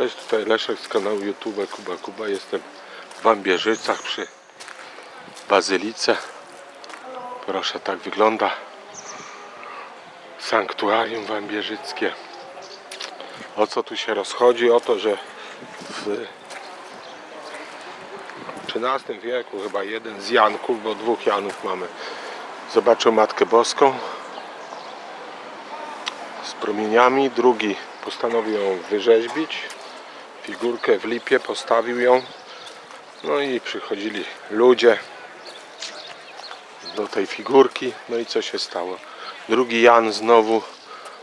Cześć, tutaj Leszek z kanału YouTube Kuba Kuba. Jestem w Wambierzycach przy Bazylice. Proszę, tak wygląda sanktuarium wambierzyckie. O co tu się rozchodzi? O to, że w XIII wieku chyba jeden z Janków, bo dwóch Janów mamy, zobaczył Matkę Boską z promieniami, drugi postanowił ją wyrzeźbić, figurkę w lipie, postawił ją, no i przychodzili ludzie do tej figurki, no i co się stało? Drugi Jan znowu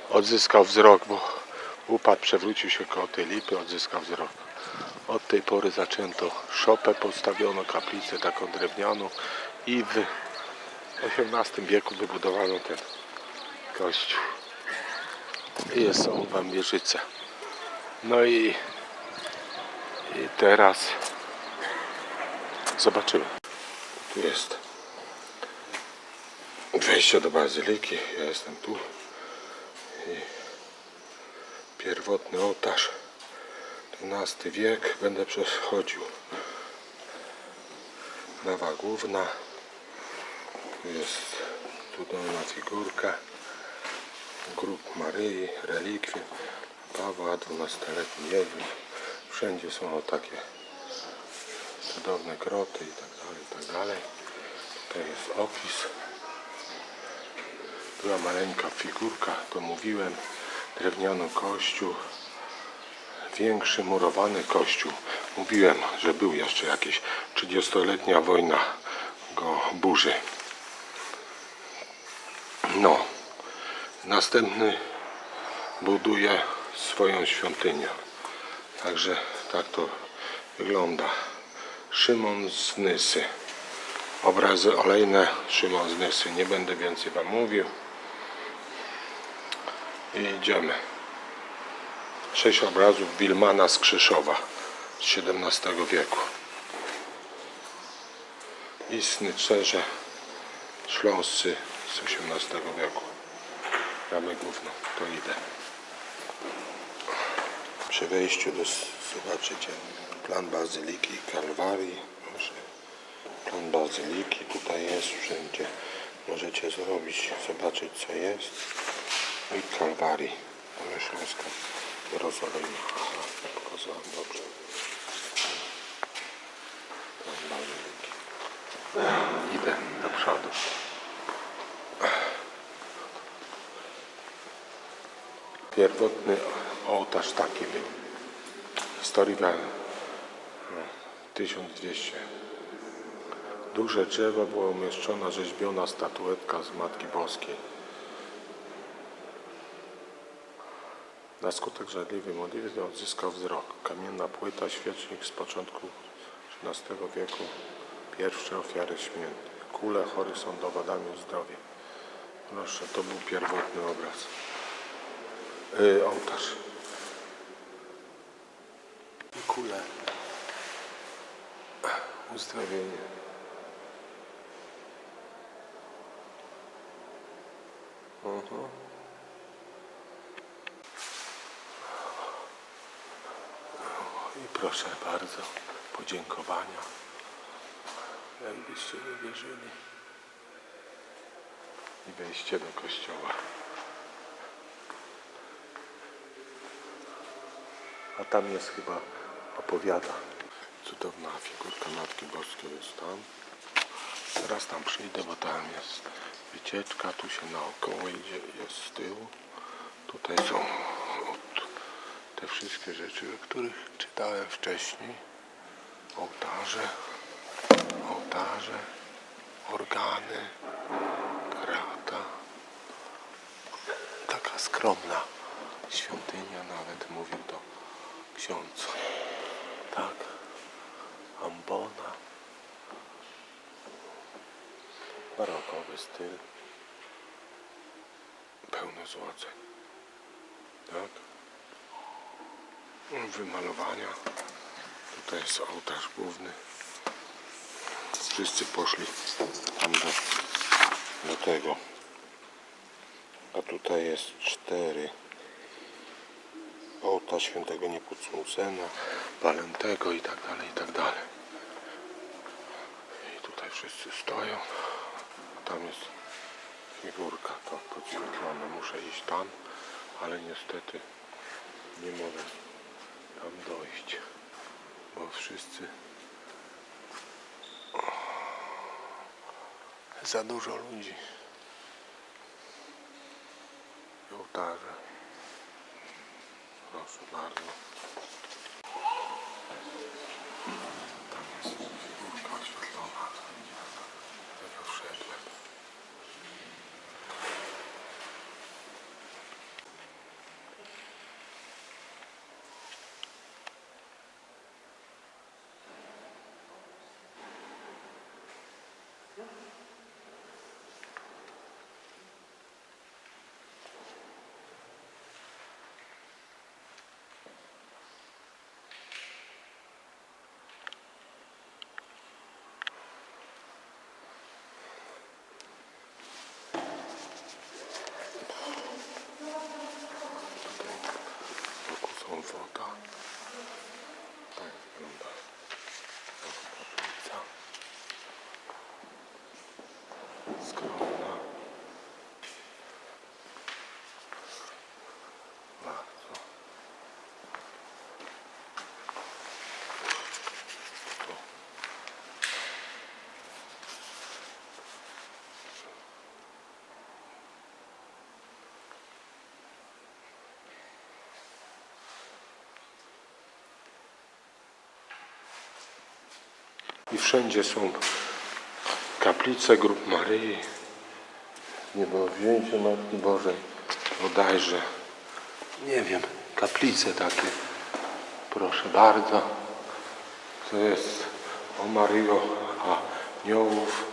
odzyskał wzrok, bo upadł, przewrócił się koło tej lipy, odzyskał wzrok. Od tej pory zaczęto szopę, postawiono kaplicę taką drewnianą i w XVIII wieku wybudowano ten kościół. I są Wambierzyce. No i, i teraz zobaczymy. Tu jest wejście do bazyliki. Ja jestem tu. I pierwotny ołtarz. XII wiek. Będę przechodził. Nawa główna. Tu jest cudowna figurka. Grób Maryi, relikwie Pawła, 12-letni Jezus. Wszędzie są takie cudowne groty i tak dalej, i tak dalej. Tutaj jest opis. Była maleńka figurka, to mówiłem. Drewniany kościół. Większy murowany kościół. Mówiłem, że był jeszcze jakieś 30-letnia wojna go burzy. No. Następny buduje swoją świątynię. Także tak to wygląda. Szymon z Nysy. Obrazy olejne Szymon z Nysy. Nie będę więcej Wam mówił. I idziemy. Sześć obrazów Wilmana z Krzyszowa z XVII wieku. Istny Czerze Śląscy z XVIII wieku. Bramę główną, to idę. Przy wejściu do, zobaczycie plan bazyliki kalwarii. Plan bazyliki tutaj jest wszędzie. Możecie zrobić, zobaczyć co jest. I kalwarii. Jerozolimy. Aha, pokazałem dobrze. Plan bazyliki. Idę do przodu. Pierwotny ołtarz taki był. Historii no, 1200. Duże drzewo była umieszczona rzeźbiona statuetka z Matki Boskiej. Na skutek żarliwej modlitwy odzyskał wzrok. Kamienna płyta, świecznik z początku XIII wieku. Pierwsze ofiary świętych. Kule chory są dowodami zdrowia. Proszę, to był pierwotny obraz. Yy, ołtarz. Kule. Uzdrowienie. Mhm. I proszę bardzo, podziękowania. Jakbyście nie wierzyli. I wejście do kościoła. A tam jest chyba opowiada. Cudowna figurka Matki Boskiej jest tam. Teraz tam przyjdę, bo tam jest wycieczka, tu się naokoło idzie, jest z tyłu. Tutaj są te wszystkie rzeczy, o których czytałem wcześniej. Ołtarze, ołtarze, organy, krata. Taka skromna świątynia, nawet mówił to ksiądz. Tak, ambona. Barokowy styl. Pełno złoceń. Tak. Wymalowania. Tutaj jest ołtarz główny. Wszyscy poszli tam do, do tego. A tutaj jest cztery ołtarz świętego Niepocucena, Walentego i tak dalej, i tak dalej. I tutaj wszyscy stoją. Tam jest figurka to podświetlona. Muszę iść tam, ale niestety nie mogę tam dojść, bo wszyscy za dużo ludzi. Ołtarze. Proszę bardzo. Tam jest figurka oświetlona. Tego wszedłem. Wokół są woda. Tak wygląda. Kaplica. Bardzo. I wszędzie są kaplice grup Maryi, niebowzięcie Matki Bożej, bodajże, nie wiem, kaplice takie. Proszę bardzo, to jest o Maryjo Aniołów.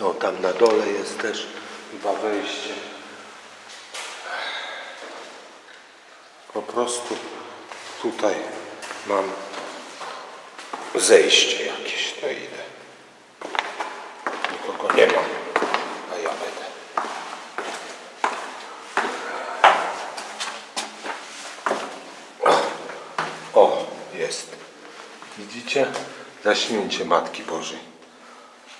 O, tam na dole jest też chyba wejście. Po prostu tutaj mam zejście jakieś, to idę. Nikogo nie ma, a ja będę. O, jest. Widzicie? Zaśnięcie Matki Bożej.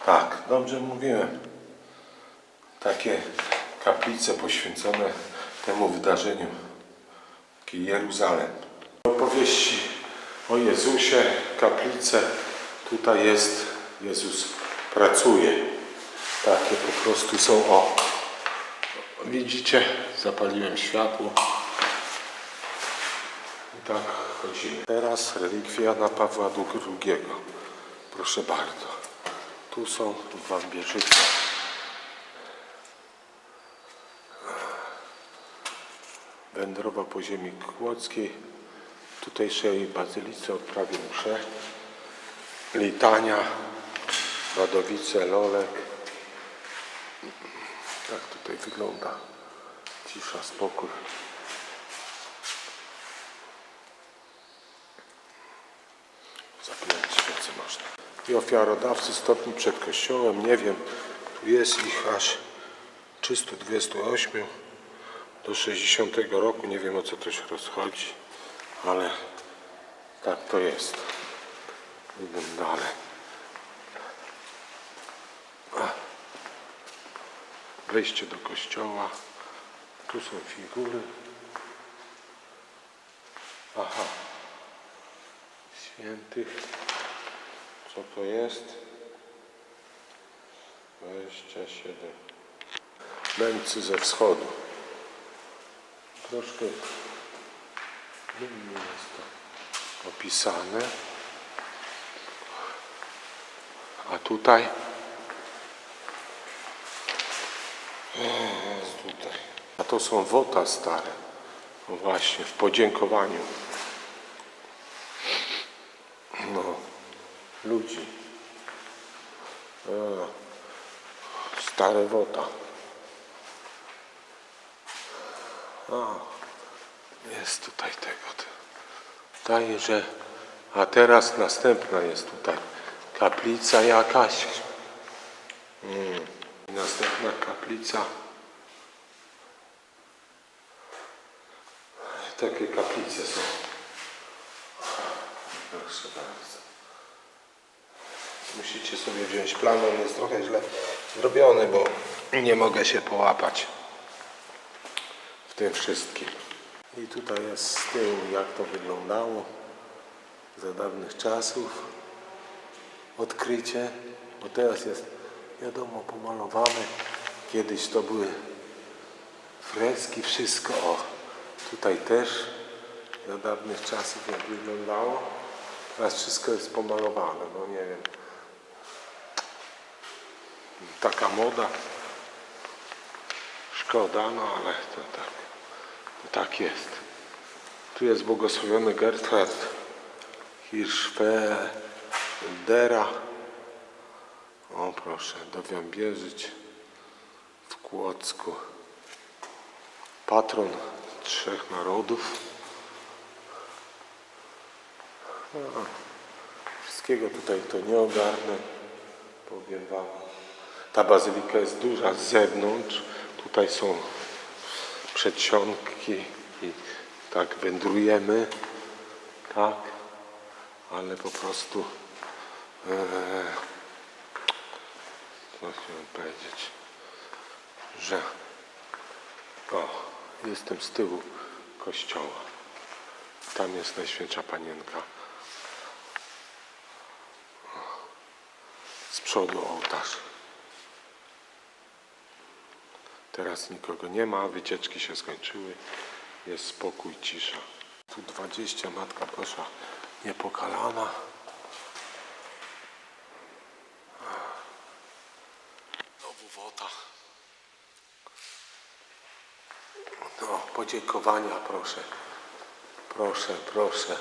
Tak, dobrze mówiłem. Takie kaplice poświęcone temu wydarzeniu. Taki Jeruzalem. Opowieści o Jezusie, kaplice. Tutaj jest, Jezus pracuje. Takie po prostu są, o. Widzicie? Zapaliłem światło. I tak chodzimy. Teraz relikwia na Pawła II. Proszę bardzo. Tu są wambierzyce. Wędrował po ziemi kłodzkiej. W tutejszej bazylice odprawił mszę. Litania, Wadowice, Lolek. Tak tutaj wygląda. Cisza, spokój. Zapinać świece można. I ofiarodawcy stopni przed kościołem, nie wiem, tu jest ich aż 328 do 60 roku, nie wiem o co to się rozchodzi, ale tak to jest. Idę dalej. Wejście do kościoła. Tu są figury. Aha. Świętych. Co to jest? 27. Mędrcy ze wschodu. Troszkę innie jest to opisane. A tutaj? Tutaj. A to są wota stare. No właśnie, w podziękowaniu. No, ludzi. A, stare wota. A, jest tutaj tego. Daje, że... A teraz następna jest tutaj. Kaplica jakaś. Mm. Następna kaplica. Takie kaplice są. Proszę bardzo. Musicie sobie wziąć plan, on jest trochę źle zrobiony, bo nie mogę się połapać w tym wszystkim. I tutaj jest z tyłu, jak to wyglądało za dawnych czasów. Odkrycie, bo teraz jest wiadomo pomalowane. Kiedyś to były freski, wszystko. O, tutaj też za dawnych czasów jak wyglądało. Teraz wszystko jest pomalowane, no nie wiem. Taka moda. Szkoda, no ale to tak, to tak jest. Tu jest błogosławiony Gerhard Hirschfeldera. O proszę, dowiąbierzyć w Kłodzku. Patron trzech narodów. Wszystkiego tutaj to nie ogarnę. Powiem wam. Ta bazylika jest duża z zewnątrz. Tutaj są przedsionki i tak wędrujemy. Tak. Ale po prostu co chciałem powiedzieć, że o, jestem z tyłu kościoła. Tam jest Najświętsza Panienka. Z przodu ołtarz. Teraz nikogo nie ma, wycieczki się skończyły. Jest spokój, cisza. Tu 20, Matka Boża niepokalana. Znowu. No, podziękowania proszę. Proszę, proszę.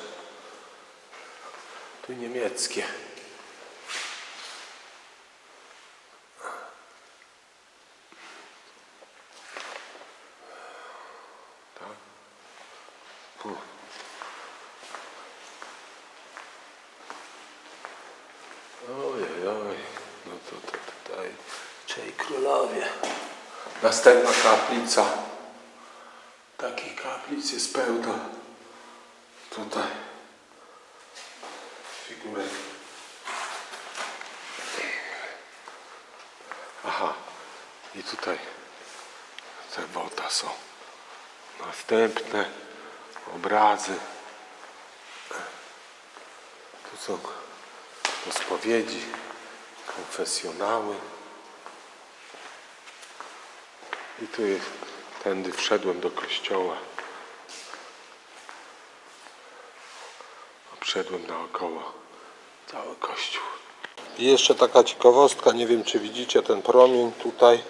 Tu niemieckie. Tak? Hm. Ojej, oj, no to, to tutaj Czej Królowie. Następna kaplica. Takich kaplic jest pełno. Tutaj figurek. Aha, i tutaj te woda są. Następne obrazy. Tu są spowiedzi, konfesjonały. I tu jest, tędy wszedłem do kościoła. Obszedłem naokoło cały kościół. I jeszcze taka ciekawostka, nie wiem czy widzicie ten promień tutaj.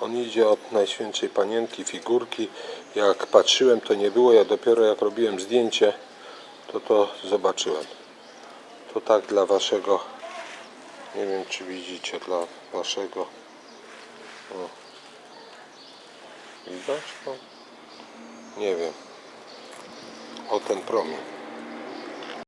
On idzie od Najświętszej Panienki, figurki. Jak patrzyłem to nie było, ja dopiero jak robiłem zdjęcie, to to zobaczyłem. To tak dla waszego, nie wiem czy widzicie, dla waszego, o, widać to? Nie wiem, o ten promień.